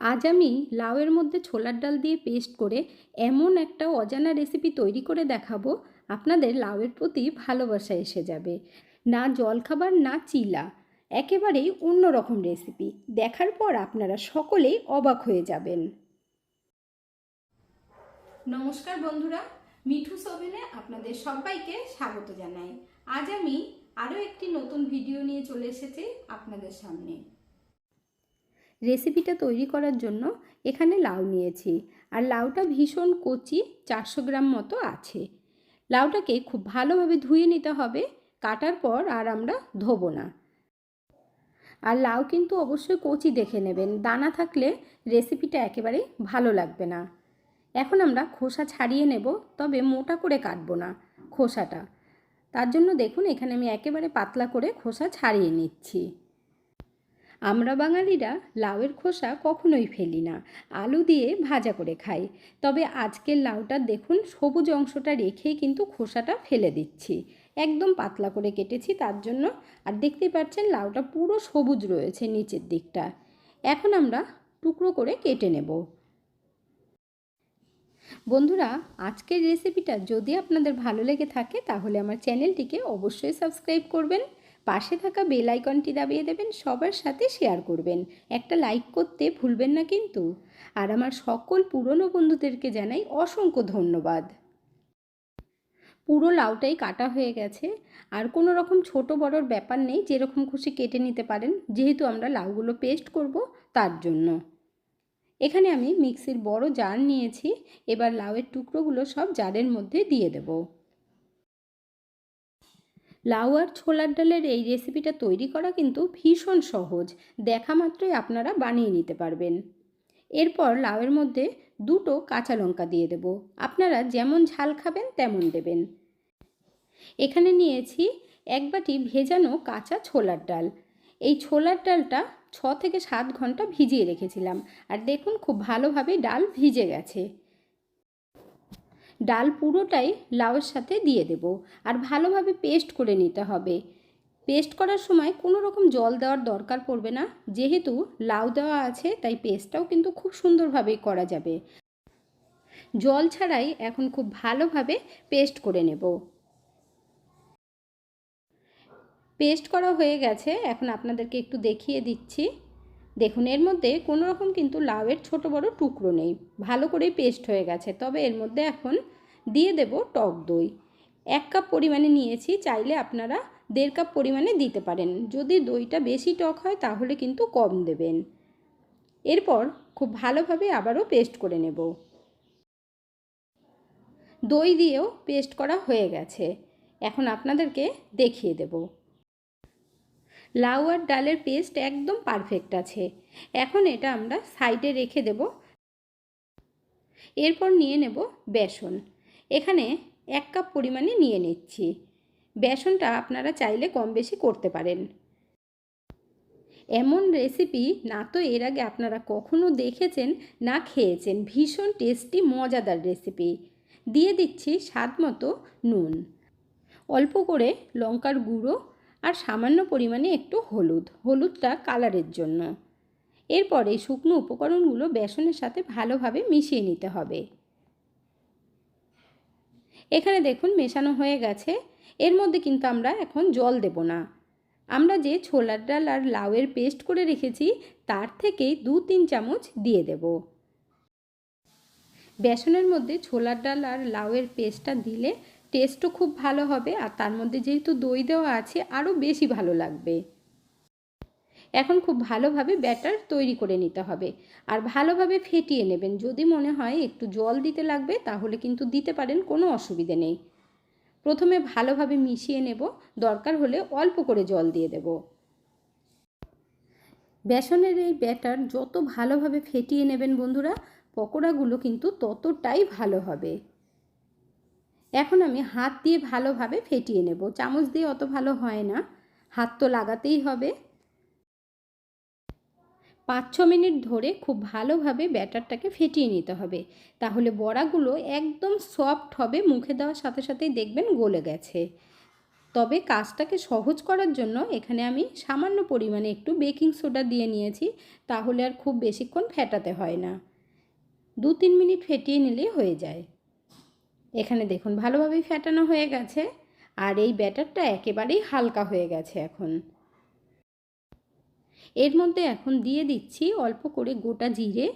আজ আমি লাউয়ের মধ্যে ছোলার ডাল দিয়ে পেস্ট করে এমন একটা অজানা রেসিপি তৈরি করে দেখাবো। আপনাদের লাউয়ের প্রতি ভালোবাসা এসে যাবে। না জলখাবার, না চিলা। একেবারেই অন্যরকম রেসিপি দেখার পর আপনারা সকলেই অবাক হয়ে যাবেন। নমস্কার বন্ধুরা, মিঠু সোভেনে আপনাদের সবাইকে স্বাগত জানাই। আজ আমি আরও একটি নতুন ভিডিও নিয়ে চলে এসেছি আপনাদের সামনে। রেসিপিটা তৈরি করার জন্য এখানে লাউ নিয়েছি। আর লাউটা ভীষণ কচি, চারশো গ্রাম মতো আছে। লাউটাকে খুব ভালোভাবে ধুয়ে নিতে হবে, কাটার পর আর আমরা ধোবো না। আর লাউ কিন্তু অবশ্যই কচি দেখে নেবেন, দানা থাকলে রেসিপিটা একেবারে ভালো লাগবে না। এখন আমরা খোসা ছাড়িয়ে নেব, তবে মোটা করে কাটবো না খোসাটা। তার জন্য দেখুন, এখানে আমি একেবারে পাতলা করে খোসা ছাড়িয়ে নিচ্ছি। আমরা বাঙালিরা লাউয়ের খোসা কখনোই ফেলি না, আলু দিয়ে ভাজা করে খাই। তবে আজকের লাউটা দেখুন, সবুজ অংশটা রেখেই কিন্তু খোসাটা ফেলে দিচ্ছি। একদম পাতলা করে কেটেছি তার জন্য। আর দেখতেই পাচ্ছেন, লাউটা পুরো সবুজ রয়েছে নিচের দিকটা। এখন আমরা টুকরো করে কেটে নেব। বন্ধুরা, আজকের রেসিপিটা যদি আপনাদের ভালো লেগে থাকে, তাহলে আমার চ্যানেলটিকে অবশ্যই সাবস্ক্রাইব করবেন। পাশে থাকা বেল আইকনটি দাবিয়ে দেবেন, সবার সাথে শেয়ার করবেন। একটা লাইক করতে ভুলবেন না কিন্তু। আর আমার সকল পুরনো বন্ধুদেরকে জানাই অসংখ্য ধন্যবাদ। পুরো লাউটাই কাটা হয়ে গেছে। আর কোনো রকম ছোট বড়োর ব্যাপার নেই, যেরকম খুশি কেটে নিতে পারেন, যেহেতু আমরা লাউগুলো পেস্ট করব তার জন্য। এখানে আমি মিক্সির বড় জার নিয়েছি, এবার লাউয়ের টুকরোগুলো সব জারের মধ্যে দিয়ে দেবো। লাউ আর ছোলার ডালের এই রেসিপিটা তৈরি করা কিন্তু ভীষণ সহজ। দেখা মাত্রই আপনারা বানিয়ে নিতে পারবেন। এরপর লাউয়ের মধ্যে দুটো কাঁচা লঙ্কা দিয়ে দেব। আপনারা যেমন ঝাল খাবেন, তেমন দেবেন। এখানে নিয়েছি এক বাটি ভেজানো কাঁচা ছোলার ডাল। এই ছোলার ডালটা ছ থেকে সাত ঘণ্টা ভিজিয়ে রেখেছিলাম। আর দেখুন, খুব ভালোভাবে ডাল ভিজে গেছে। ডাল পুরোটাই লাউয়ের সাথে দিয়ে দেব আর ভালোভাবে পেস্ট করে নিতে হবে। পেস্ট করার সময় কোনো রকম জল দেওয়ার দরকার পড়বে না। যেহেতু লাউ দেওয়া আছে, তাই পেস্টটাও কিন্তু খুব সুন্দরভাবেই করা যাবে। জল ছাড়াই এখন খুব ভালোভাবে পেস্ট করে নেব। পেস্ট করা হয়ে গেছে। এখন আপনাদেরকে একটু দেখিয়ে দিচ্ছি। দেখুন, এর মধ্যে কোনো রকম কিন্তু লাউয়ের ছোট বড় টুকরো নেই। ভালো করেই পেস্ট হয়ে গেছে। তবে এর মধ্যে এখন দিয়ে দেব টক দই। এক কাপ পরিমাণে নিয়েছি, চাইলে আপনারা দেড় কাপ পরিমাণে দিতে পারেন। যদি দইটা বেশি টক হয়, তাহলে কিন্তু কম দেবেন। এরপর খুব ভালোভাবে আবারও পেস্ট করে নেব। দই দিয়েও পেস্ট করা হয়ে গেছে। এখন আপনাদেরকে দেখিয়ে দেবো। লাউ আর ডালের পেস্ট একদম পারফেক্ট আছে। এখন এটা আমরা সাইডে রেখে দেব। এরপর নিয়ে নেব বেসন। এখানে এক কাপ পরিমাণে নিয়ে নিচ্ছি। বেসনটা আপনারা চাইলে কম বেশি করতে পারেন। এমন রেসিপি না তো এর আগে আপনারা কখনো দেখেছেন, না খেয়েছেন। ভীষণ টেস্টি মজাদার রেসিপি দিয়ে দিচ্ছি স্বাদ মতো নুন। অল্প করে লঙ্কার গুঁড়ো আর সামান্য পরিমাণে একটু হলুদ। হলুদটা কালারের জন্য। এরপরে শুকনো উপকরণগুলো বেসনের সাথে ভালোভাবে মিশিয়ে নিতে হবে। এখানে দেখুন মেশানো হয়ে গেছে। এর মধ্যে কিন্তু আমরা এখন জল দেব না। আমরা যে ছোলার ডাল আর লাউয়ের পেস্ট করে রেখেছি, তার থেকেই দু তিন চামচ দিয়ে দেব। বেসনের মধ্যে ছোলার ডাল আর লাউয়ের পেস্টটা দিলে টেস্টও খুব ভালো হবে আর তার মধ্যে যেহেতু দই দেওয়া আছে, আরও বেশি ভালো লাগবে। এখন খুব ভালোভাবে ব্যাটার তৈরি করে নিতে হবে আর ভালোভাবে ফেটিয়ে নেবেন। যদি মনে হয় একটু জল দিতে লাগবে, তাহলে কিন্তু দিতে পারেন, কোনো অসুবিধে নেই। প্রথমে ভালোভাবে মিশিয়ে নেব, দরকার হলে অল্প করে জল দিয়ে দেব। বেসনের এই ব্যাটার যত ভালোভাবে ফেটিয়ে নেবেন বন্ধুরা, পকোড়াগুলো কিন্তু ততটাই ভালো হবে। এখন আমি হাত দিয়ে ভালোভাবে ফেটিয়ে নেব। চামচ দিয়ে অত ভালো হয় না। হাত তো লাগাতেই হবে। পাঁচ ছ মিনিট ধরে খুব ভালোভাবে ব্যাটারটাকে ফেটিয়ে নিতে হবে। তাহলে বড়াগুলো একদম সফট হবে। মুখে দেওয়ার সাথে সাথেই দেখবেন গলে গেছে। তবে কাজটাকে সহজ করার জন্য এখানে আমি সামান্য পরিমাণে একটু বেকিং সোডা দিয়ে নিয়েছি। তাহলে আর খুব বেশিক্ষণ ফেটাতে হয় না। দু তিন মিনিট ফেটিয়ে নিলেই হয়ে যায়। এখানে দেখুন, ভালোভাবেই ফেটানো হয়ে গেছে আর এই ব্যাটারটা একেবারেই হালকা হয়ে গেছে এখন। এর মধ্যে এখন দিয়ে দিচ্ছি অল্প করে গোটা জিরে,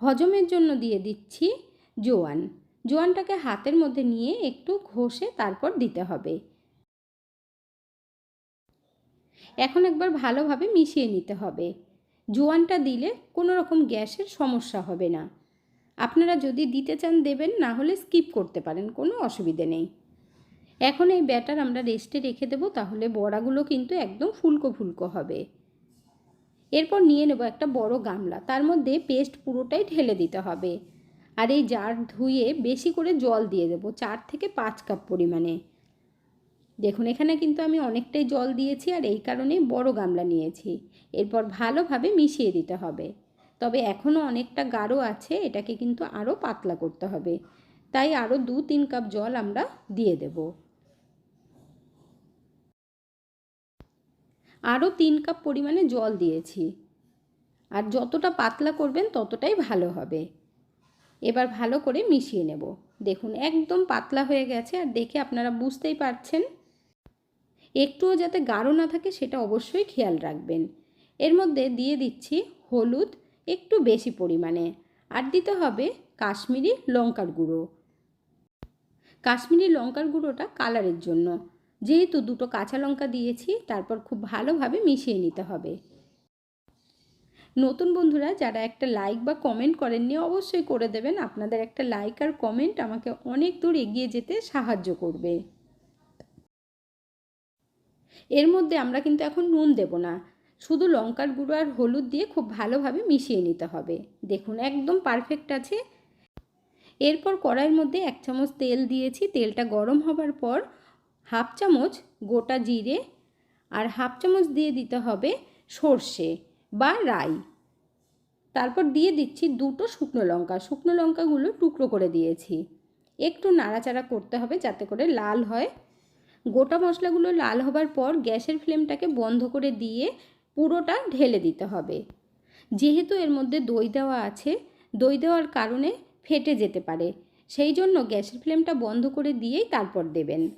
হজমের জন্য দিয়ে দিচ্ছি জোয়ান। জোয়ানটাকে হাতের মধ্যে নিয়ে একটু ঘষে তারপর দিতে হবে। এখন একবার ভালোভাবে মিশিয়ে নিতে হবে। জোয়ানটা দিলে কোনো রকম গ্যাসের সমস্যা হবে না। আপনারা যদি দিতে চান দেবেন, না হলে স্কিপ করতে পারেন, কোনো অসুবিধে নেই। এখন এই ব্যাটার আমরা রেস্টে রেখে দেবো, তাহলে বড়াগুলো কিন্তু একদম ফুলকো ফুলকো হবে। এরপর নিয়ে নেব একটা বড় গামলা, তার মধ্যে পেস্ট পুরোটাই ঢেলে দিতে হবে। আর এই জার ধুয়ে বেশি করে জল দিয়ে দেবো, চার থেকে পাঁচ কাপ পরিমাণে। দেখুন, এখানে কিন্তু আমি অনেকটাই জল দিয়েছি, আর এই কারণে বড় গামলা নিয়েছি। এরপর ভালোভাবে মিশিয়ে দিতে হবে। তবে এখনও অনেকটা গাঢ় আছে, এটাকে কিন্তু আরও পাতলা করতে হবে। তাই আরও দু তিন কাপ জল আমরা দিয়ে দেব। আরও তিন কাপ পরিমাণে জল দিয়েছি। আর যতটা পাতলা করবেন ততটাই ভালো হবে। এবার ভালো করে মিশিয়ে নেব। দেখুন, একদম পাতলা হয়ে গেছে আর দেখে আপনারা বুঝতেই পারছেন। একটুও যাতে গাঢ় না থাকে সেটা অবশ্যই খেয়াল রাখবেন। এর মধ্যে দিয়ে দিচ্ছি হলুদ একটু বেশি পরিমাণে। আর দিতে হবে কাশ্মীরি লঙ্কার গুঁড়ো। কাশ্মীরি লঙ্কার গুঁড়োটা কালারের জন্য। যেহেতু দুটো কাঁচা লঙ্কা দিয়েছি, তারপর খুব ভালোভাবে মিশিয়ে নিতে হবে। নতুন বন্ধুরা, যারা একটা লাইক বা কমেন্ট করেননি, অবশ্যই করে দেবেন। আপনাদের একটা লাইক আর কমেন্ট আমাকে অনেক দূর এগিয়ে যেতে সাহায্য করবে। এর মধ্যে আমরা কিন্তু এখন নুন দেব না। শুধু লঙ্কার গুঁড়ো আর হলুদ দিয়ে খুব ভালোভাবে মিশিয়ে নিতে হবে। দেখুন, একদম পারফেক্ট আছে। এরপর কড়াইয়ের মধ্যে এক চামচ তেল দিয়েছি। তেলটা গরম হবার পর হাফ চামচ গোটা জিরে আর হাফ চামচ দিয়ে দিতে হবে সর্ষে বা রাই। তারপর দিয়ে দিচ্ছি দুটো শুকনো লঙ্কা। শুকনো লঙ্কাগুলো টুকরো করে দিয়েছি। একটু নাড়াচাড়া করতে হবে যাতে করে লাল হয়। গোটা মশলাগুলো লাল হবার পর গ্যাসের ফ্লেমটাকে বন্ধ করে দিয়ে পুরোটা ঢেলে দিতে হবে। যেহেতু এর মধ্যে দই দেওয়া আছে, দই দেওয়ার কারণে ফেটে যেতে পারে। সেই জন্য গ্যাসের ফ্লেমটা বন্ধ করে দিয়েই তারপর দেবেন।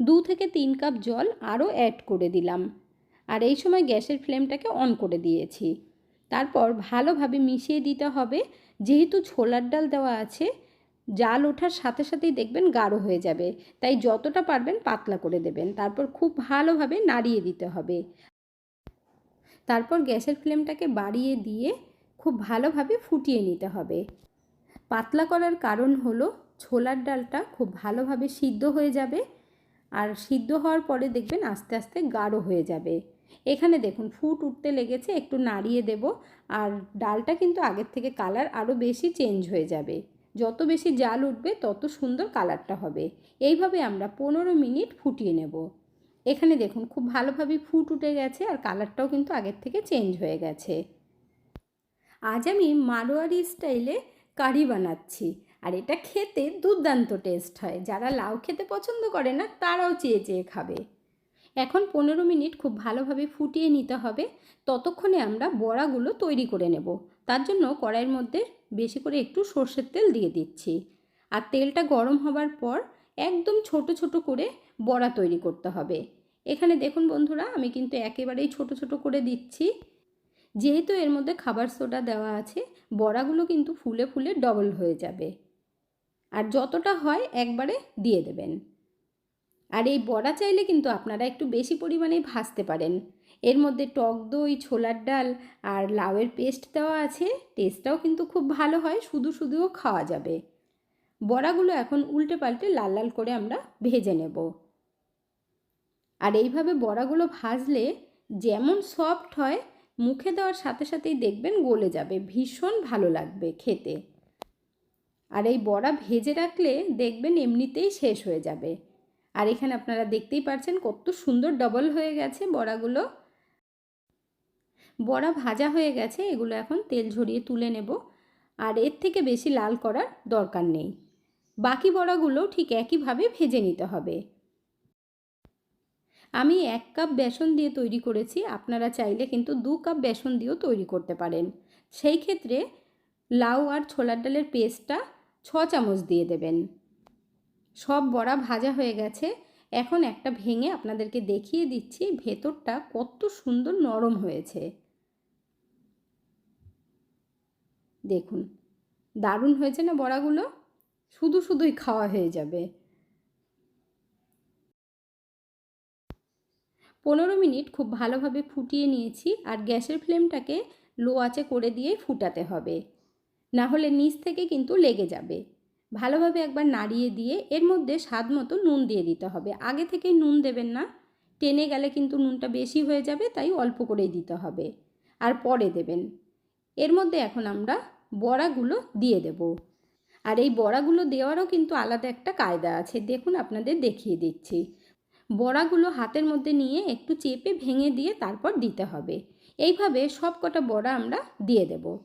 দু থেকে তিন কাপ জল আরও অ্যাড করে দিলাম। আর এই সময় গ্যাসের ফ্লেমটাকে অন করে দিয়েছি। তারপর ভালোভাবে মিশিয়ে দিতে হবে। যেহেতু ছোলার ডাল দেওয়া আছে, জাল ওঠার সাথে সাথেই দেখবেন গাঢ় হয়ে যাবে। তাই যতটা পারবেন পাতলা করে দেবেন। তারপর খুব ভালোভাবে নাড়িয়ে দিতে হবে। তারপর গ্যাসের ফ্লেমটাকে বাড়িয়ে দিয়ে খুব ভালোভাবে ফুটিয়ে নিতে হবে। পাতলা করার কারণ হলো ছোলার ডালটা খুব ভালোভাবে সিদ্ধ হয়ে যাবে আর সিদ্ধ হওয়ার পরে দেখবেন আস্তে আস্তে গাঢ় হয়ে যাবে। এখানে দেখুন ফুট উঠতে লেগেছে, একটু নাড়িয়ে দেব আর ডালটা কিন্তু আগের থেকে কালার আরও বেশি চেঞ্জ হয়ে যাবে। যত বেশি জাল উঠবে তত সুন্দর কালারটা হবে। এইভাবে আমরা পনেরো মিনিট ফুটিয়ে নেব। এখানে দেখুন, খুব ভালোভাবে ফুট উঠে গেছে আর কালারটাও কিন্তু আগের থেকে চেঞ্জ হয়ে গেছে। আজ আমি মারোয়ারি স্টাইলে কারি বানাচ্ছি আর এটা খেতে দুর্দান্ত টেস্ট হয়। যারা লাউ খেতে পছন্দ করে না, তারাও চেয়ে চেয়ে খাবে। এখন পনেরো মিনিট খুব ভালোভাবে ফুটিয়ে নিতে হবে। ততক্ষণে আমরা বড়াগুলো তৈরি করে নেব। তার জন্য কড়াইয়ের মধ্যে বেশি করে একটু সর্ষের তেল দিয়ে দিচ্ছি। আর তেলটা গরম হবার পর একদম ছোট ছোট করে বড়া তৈরি করতে হবে। এখানে দেখুন বন্ধুরা, আমি কিন্তু একেবারেই ছোট ছোট করে দিচ্ছি। যেহেতু এর মধ্যে খাবার সোডা দেওয়া আছে, বড়াগুলো কিন্তু ফুলে ফুলে ডবল হয়ে যাবে। আর যতটা হয় একবারে দিয়ে দেবেন। আর এই বড়া চাইলে কিন্তু আপনারা একটু বেশি পরিমাণেই ভাজতে পারেন। এর মধ্যে টক দই, ছোলার ডাল আর লাউয়ের পেস্ট দেওয়া আছে, টেস্টটাও কিন্তু খুব ভালো হয়, শুধু, শুধুও খাওয়া যাবে। বড়াগুলো এখন উল্টে পাল্টে লাল লাল করে আমরা ভেজে নেব। আর এইভাবে বড়াগুলো ভাজলে যেমন সফট হয়, মুখে দেওয়ার সাথে সাথেই দেখবেন গলে যাবে। ভীষণ ভালো লাগবে খেতে। আর এই বড়া ভেজে রাখলে দেখবেন এমনিতেই শেষ হয়ে যাবে। আর এখানে আপনারা দেখতেই পারছেন কত সুন্দর ডবল হয়ে গেছে বড়াগুলো। বড়া ভাজা হয়ে গেছে, এগুলো এখন তেল ঝরিয়ে তুলে নেব। আর এর থেকে বেশি লাল করার দরকার নেই। বাকি বড়াগুলো ঠিক একইভাবে ভেজে নিতে হবে। আমি এক কাপ বেসন দিয়ে তৈরি করেছি, আপনারা চাইলে কিন্তু দু কাপ বেসন দিয়েও তৈরি করতে পারেন। সেই ক্ষেত্রে লাউ আর ছোলার ডালের পেস্টটা ছ চামচ দিয়ে দেবেন। সব বড়া ভাজা হয়ে গেছে, এখন একটা ভেঙে আপনাদেরকে দেখিয়ে দিচ্ছি ভেতরটা কত সুন্দর নরম হয়েছে। দেখুন, দারুণ হয়েছে না বড়াগুলো? শুধু শুধুই খাওয়া হয়ে যাবে। পনেরো মিনিট খুব ভালোভাবে ফুটিয়ে নিয়েছি আর গ্যাসের ফ্লেমটাকে লো আঁচে করে দিয়ে ফুটাতে হবে। না হলে নিচ থেকে কিন্তু লেগে যাবে। ভালোভাবে একবার নাড়িয়ে দিয়ে এর মধ্যে স্বাদ মতো নুন দিয়ে দিতে হবে। আগে থেকেই নুন দেবেন না। টেনে গেলে কিন্তু নুনটা বেশি হয়ে যাবে, তাই অল্প করেই দিতে হবে। আর পরে দেবেন। এর মধ্যে এখন আমরা বড়াগুলো দিয়ে দেব। আর এই বড়াগুলো দেওয়ারও কিন্তু আলাদা একটা কায়দা আছে। দেখুন, আপনাদের দেখিয়ে দিচ্ছি। বড়াগুলো হাতের মধ্যে নিয়ে একটু চেপে ভেঙে দিয়ে তারপর দিতে হবে। এইভাবে সব কটা বড়া আমরা দিয়ে দেব।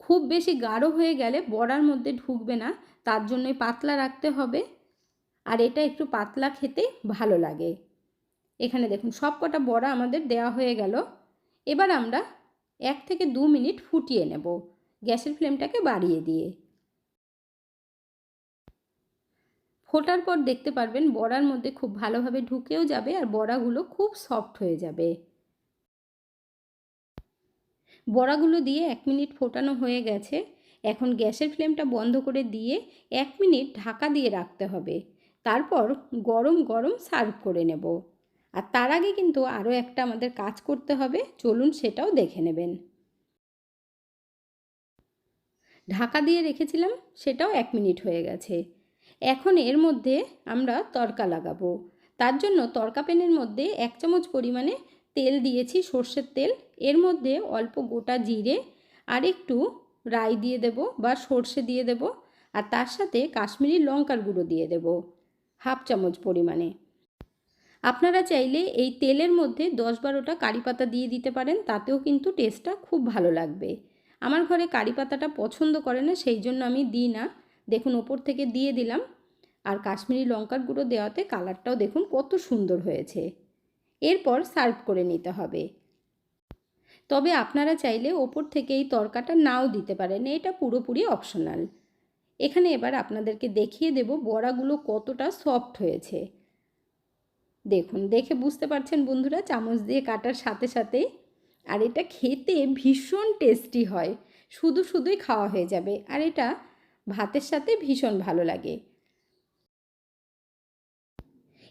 খুব বেশি গাঢ় হয়ে গেলে বড়ার মধ্যে ঢুকবে না, তার জন্যই পাতলা রাখতে হবে। আর এটা একটু পাতলা খেতে ভালো লাগে। এখানে দেখুন সব কটা বড়া আমাদের দেওয়া হয়ে গেল। এবার আমরা এক থেকে দু মিনিট ফুটিয়ে নেব গ্যাসের ফ্লেমটাকে বাড়িয়ে দিয়ে। ফোটার পর দেখতে পারবেন বড়ার মধ্যে খুব ভালোভাবে ঢুকেও যাবে আর বড়াগুলো খুব সফট হয়ে যাবে। বড়াগুলো দিয়ে এক মিনিট ফোটানো হয়ে গেছে। এখন গ্যাসের ফ্লেমটা বন্ধ করে দিয়ে এক মিনিট ঢাকা দিয়ে রাখতে হবে। তারপর গরম গরম সার্ভ করে নেব। আর তার আগে কিন্তু আরও একটা আমাদের কাজ করতে হবে, চলুন সেটাও দেখে নেবেন। ঢাকা দিয়ে রেখেছিলাম, সেটাও এক মিনিট হয়ে গেছে। এখন এর মধ্যে আমরা তরকা লাগাবো। তার জন্য তরকা প্যানের মধ্যে এক চামচ পরিমাণে তেল দিয়েছি, সর্ষের তেল। এর মধ্যে অল্প গোটা জিরে আর একটু রাই দিয়ে দেব বা সর্ষে দিয়ে দেব আর তার সাথে কাশ্মীরি লঙ্কার গুঁড়ো দিয়ে দেব, হাফ চামচ পরিমাণে। আপনারা চাইলে এই তেলের মধ্যে দশ বারোটা কারি পাতা দিয়ে দিতে পারেন, তাতেও কিন্তু টেস্টটা খুব ভালো লাগবে। আমার ঘরে কারি পাতাটা পছন্দ করে না, সেই জন্য আমি দিই না। দেখুন, ওপর থেকে দিয়ে দিলাম। আর কাশ্মীরি লঙ্কার গুঁড়ো দেওয়াতে কালারটাও দেখুন কত সুন্দর হয়েছে। এরপর সার্ভ করে নিতে হবে। তবে আপনারা চাইলে ওপর থেকে এই তরকাটা নাও দিতে পারেন, এটা পুরোপুরি অপশনাল। এখানে এবার আপনাদেরকে দেখিয়ে দেব বড়াগুলো কতটা সফট হয়েছে। দেখুন, দেখে বুঝতে পারছেন বন্ধুরা, চামচ দিয়ে কাটার সাথে সাথে। আর এটা খেতে ভীষণ টেস্টি হয়, শুধু শুধুই খাওয়া হয়ে যাবে। আর এটা ভাতের সাথে ভীষণ ভালো লাগে।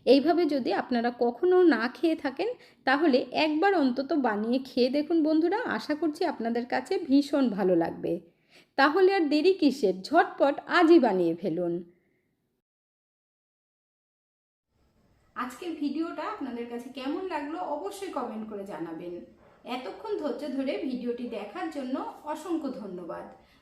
এইভাবে যদি আপনারা কখনও না খেয়ে থাকেন, তাহলে একবার অন্তত বানিয়ে খেয়ে দেখুন বন্ধুরা, আশা করছি আপনাদের কাছে ভীষণ ভালো লাগবে। তাহলে আর দেরি কিসের? ঝটপট আজই বানিয়ে ফেলুন। আজকের ভিডিওটা আপনাদের কাছে কেমন লাগল অবশ্যই কমেন্ট করে জানাবেন। এতক্ষণ ধৈর্য ধরে ভিডিওটি দেখার জন্য অসংখ্য ধন্যবাদ।